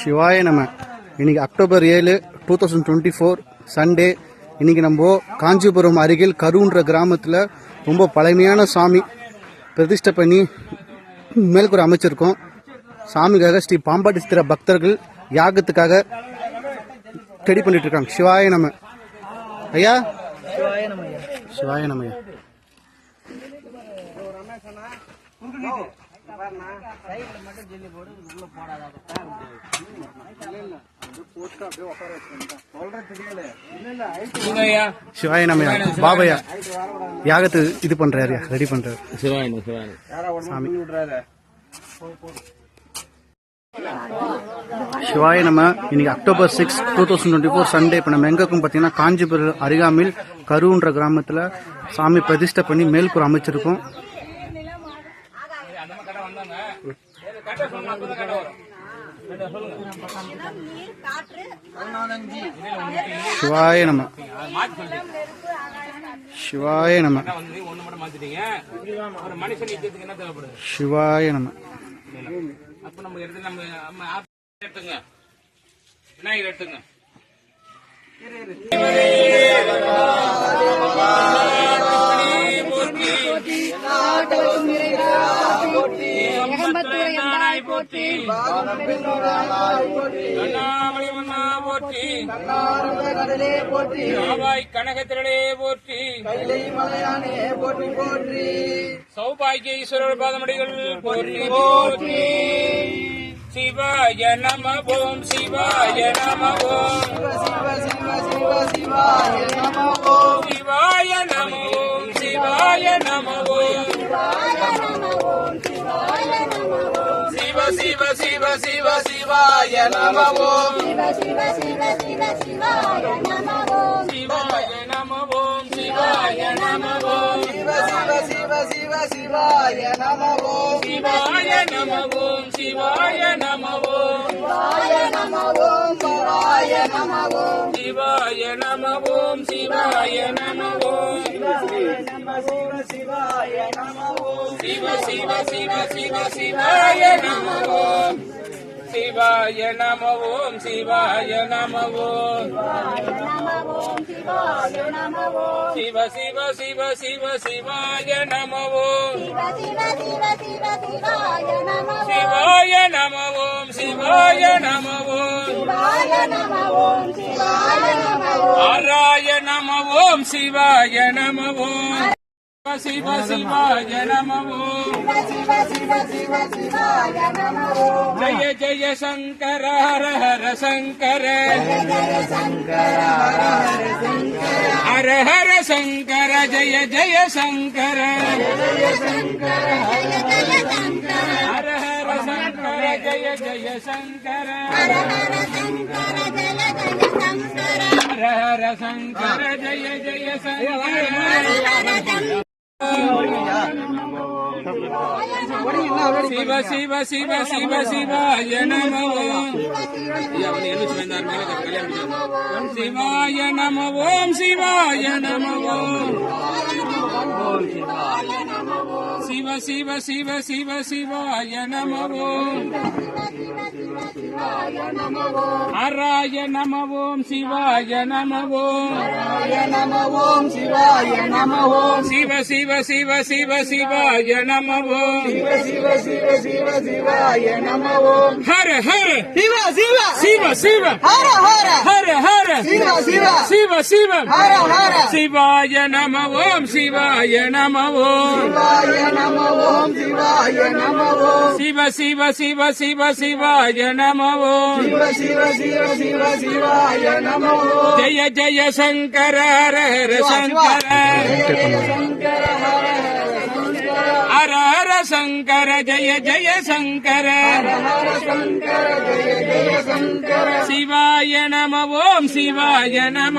சிவாய நம. இன்னைக்கு அக்டோபர் ஏழு two thousand twenty four Sunday இன்னைக்கு நம்ம காஞ்சிபுரம் அருகில் கருன்ற கிராமத்தில் ரொம்ப பழமையான சாமி பிரதிஷ்டை பண்ணி மேல்கூரை அமைச்சிருக்கோம். சாமிக்காக ஸ்ரீ பாம்பாட்டி சித்திர பக்தர்கள் யாகத்துக்காக ரெடி பண்ணிட்டு இருக்காங்க சிவாய நம ஐயா. சிவாய நம ஐயா. சிவாய. நம்ம பாபையா. யாகத்து இது பண்றாரு ரெடி பண்றாரு. சிவாயனு சிவாயனு சாமி. சிவாய நம்ம இன்னைக்கு October six two thousand twenty four Sunday இப்போ நம்ம எங்க இருக்கோம் பார்த்தீங்கன்னா காஞ்சிபுரம் அருகாமையில் கருன்ற கிராமத்தில் சாமி பிரதிஷ்டை பண்ணி மேல்கூர் அமைச்சிருக்கோம். சிவாய நம. சிவாய நம. சிவாய நம. அப்ப நம்ம எடுத்து நம்ம எடுத்துங்க. விநாயகர் எடுத்துங்க. போட்டி போற்றி. அண்ணாமலை மன்னா போற்றி. ஆவாய் கனகத்திரளே போற்றி. சௌபாகிய ஈஸ்வரர் பாதமடிகள் போற்றி போற்றி. சிவாய நம ஓம் சிவாய நம ஓம் சிவாய நம ஓம் சிவாய நம ஓம் சிவ சிவ சிவ சிவாய நம ஓம் சிவாய நம ஓம் சிவாய நம ஓம் சிவாய நம ஓம் சிவாய நம ஓம் சிவாய நம ஓம் சிவாய நம ஓம் சிவாய நம ஓம் சிவாய நம ஓம் சிவாய நம ஓம் சிவ சிவ சிவ சிவ சிவாய நம ஓம் சிவாய நம ஓம் சிவாய நம ஓம் சிவ சிவ சிவ சிவ சிவாய நம ஓம் சிவாய நம ஓம் சிவாய நம ஓம் ஆராய நம ஓம் சிவாய நம ஓம் శివ శివాయ నమో జయ జయ శంకర హర హర శంకర. హర హర శంకర జయ జయ శంకర. హర హర శంకర జయ జయ శంకర. హర హర శంకర జయ జయ శంకర. சிவ சிவ சிவ சிவ சிவாய நமவோ. சிவாய நமவோம் சிவாய நமவோம் சிவ சிவ சிவ சிவ சிவாய நமவோ ஹராய நமவோம் சிவாய நமவோம் நமவோம் சிவாய நமவோம் சிவ சிவ சிவ சிவ சிவாய நமவோம் சிவ சிவ சிவ சிவ சிவாய நமவோம் ஹர ஹர சிவ சிவ சிவ சிவ ஹர ஹர ஹர ஹர சிவ சிவ சிவ சிவ ஹர ஹர சிவாய நமவோம் சிவாய శివాయ నమవో శివాయ నమవో శివాయ నమవో శివ శివ శివ శివ శివాయ నమవో శివ శివ శివ శివ శివాయ నమవో జయ జయ శంకర హర హర శంకర. శంకర హర హర శంకర. జయ జయ శంకర. శివాయ నమ శివాయ నమ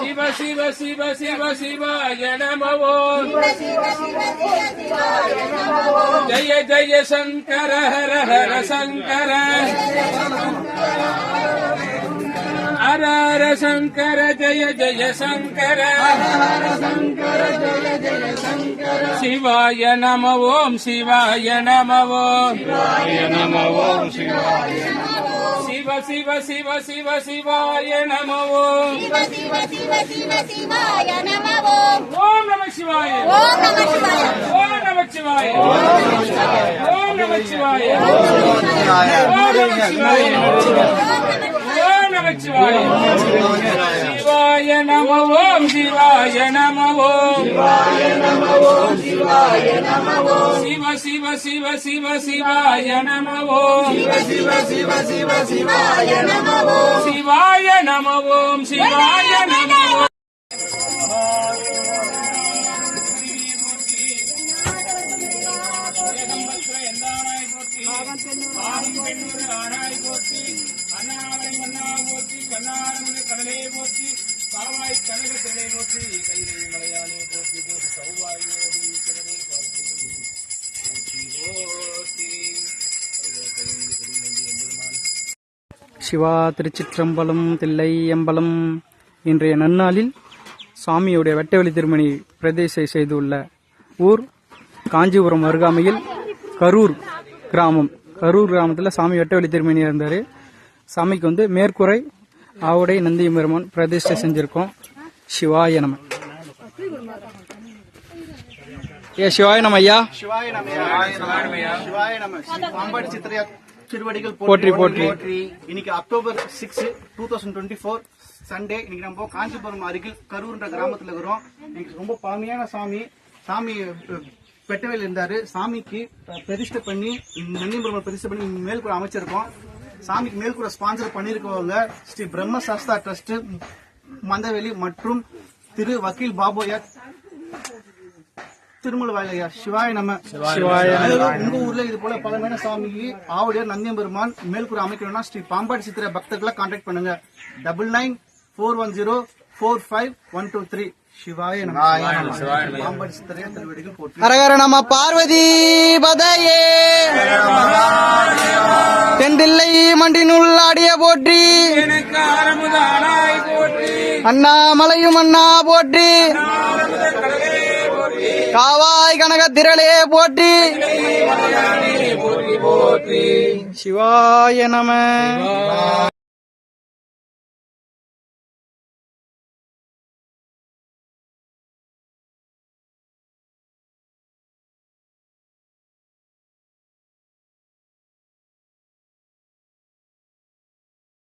శివ శివ శివ శివ శివాయ నమో. జయ జయ శంకర హర హర శంకర. హర హర శంకర జయ జయ శంకర. శివాయ నమ ఓం శివాయ నమ ఓం. శివాయ నమ ఓం శివాయ சிவ சிவ சிவ சிவ சிவாய நமவோம் சிவ சிவ சிவ சிவாய நமவோம் ஓம் நம சிவாய ஓம் நம சிவாய ஓம் நம சிவாய ஓம் நம சிவாய ஓம் நம சிவாய ஓம் நம சிவாய ஓம் நம சிவாய ஓம் நம சிவாய சிவாய நம ஓம் சிவாய நம ஓம் சிவ சிவ சிவ சிவ சிவாய நம ஓம் சிவாய நம ஓம் சிவாய நம ஓம் ஏகம்பத்திர எந்தானாய் போற்றி ஆணும் பெண்ணொரு ஆணாய் போற்றி அண்ணாமலை மன்னா போற்றி கண்ணாரமுன கடலே போற்றி காவாய் கனக திரை போற்றி கைதை மலையாளே போற்றி போற்றி சௌபாகியோடு போற்றி போற்றி. சிவா திருச்சிற்றம்பலம் தில்லை எம்பலம் இன்றைய நன்னாளில் சாமியுடைய வெட்டவெளி திருமணி பிரதேசை செய்துள்ள ஊர் காஞ்சிபுரம் அருகாமையில் கரூர் கிராமம். கரூர் கிராமத்தில் சாமி வெட்டவெளி திருமணி இருந்தார். சாமிக்கு வந்து மேற்கூரை ஆவுடை நந்தியம் பெருமான் பிரதிஷ்டை செஞ்சிருக்கோம். சிவாய நம. ஏ சிவாய நம ஐயா. திருவடிகள் போற்றி, போற்றி. இன்னைக்கு October six two thousand twenty four Sunday இன்னைக்கு நம்ம காஞ்சிபுரம் அருகில் கரூர்ன்ற கிராமத்துல இருக்கிறோம். இன்னைக்கு ரொம்ப பழமையான சாமி. சாமி அஹ், பெட்டவேல் இருந்தாரு. சாமிக்கு பிரதிஷ்டை பண்ணி நந்திபுரம் பிரதிஷ்டை பண்ணி மேல்கூரை அமைச்சிருக்கோம். சாமிக்கு மேல்கூரை ஸ்பான்சர் பண்ணியிருக்கவங்க ஸ்ரீ பிரம்ம சாஸ்தா ட்ரஸ்ட் மந்தவெளி மற்றும் திரு வக்கீல் பாபோயா திருமல வாயிலையா சிவாய நம்ம உங்க ஊர்ல இது போல பழமையான சாமிக்கு ஆவுடையார் நந்தியம்பெருமான் மேல்கூரை அமைக்கணும்னா ஸ்ரீ பாம்பாடி சித்திர பக்தர்களை கான்டாக்ட் பண்ணுங்க. Double nine four one zero four five one two three சிவாய நம ஹரஹர பார்வதி பதையே. தெண்டில்லை மண்டினுள் ஆடிய போற்றி. அண்ணாமலையும் அண்ணா போற்றி. காவாய் கனக திரளே போற்றி. சிவாய நம.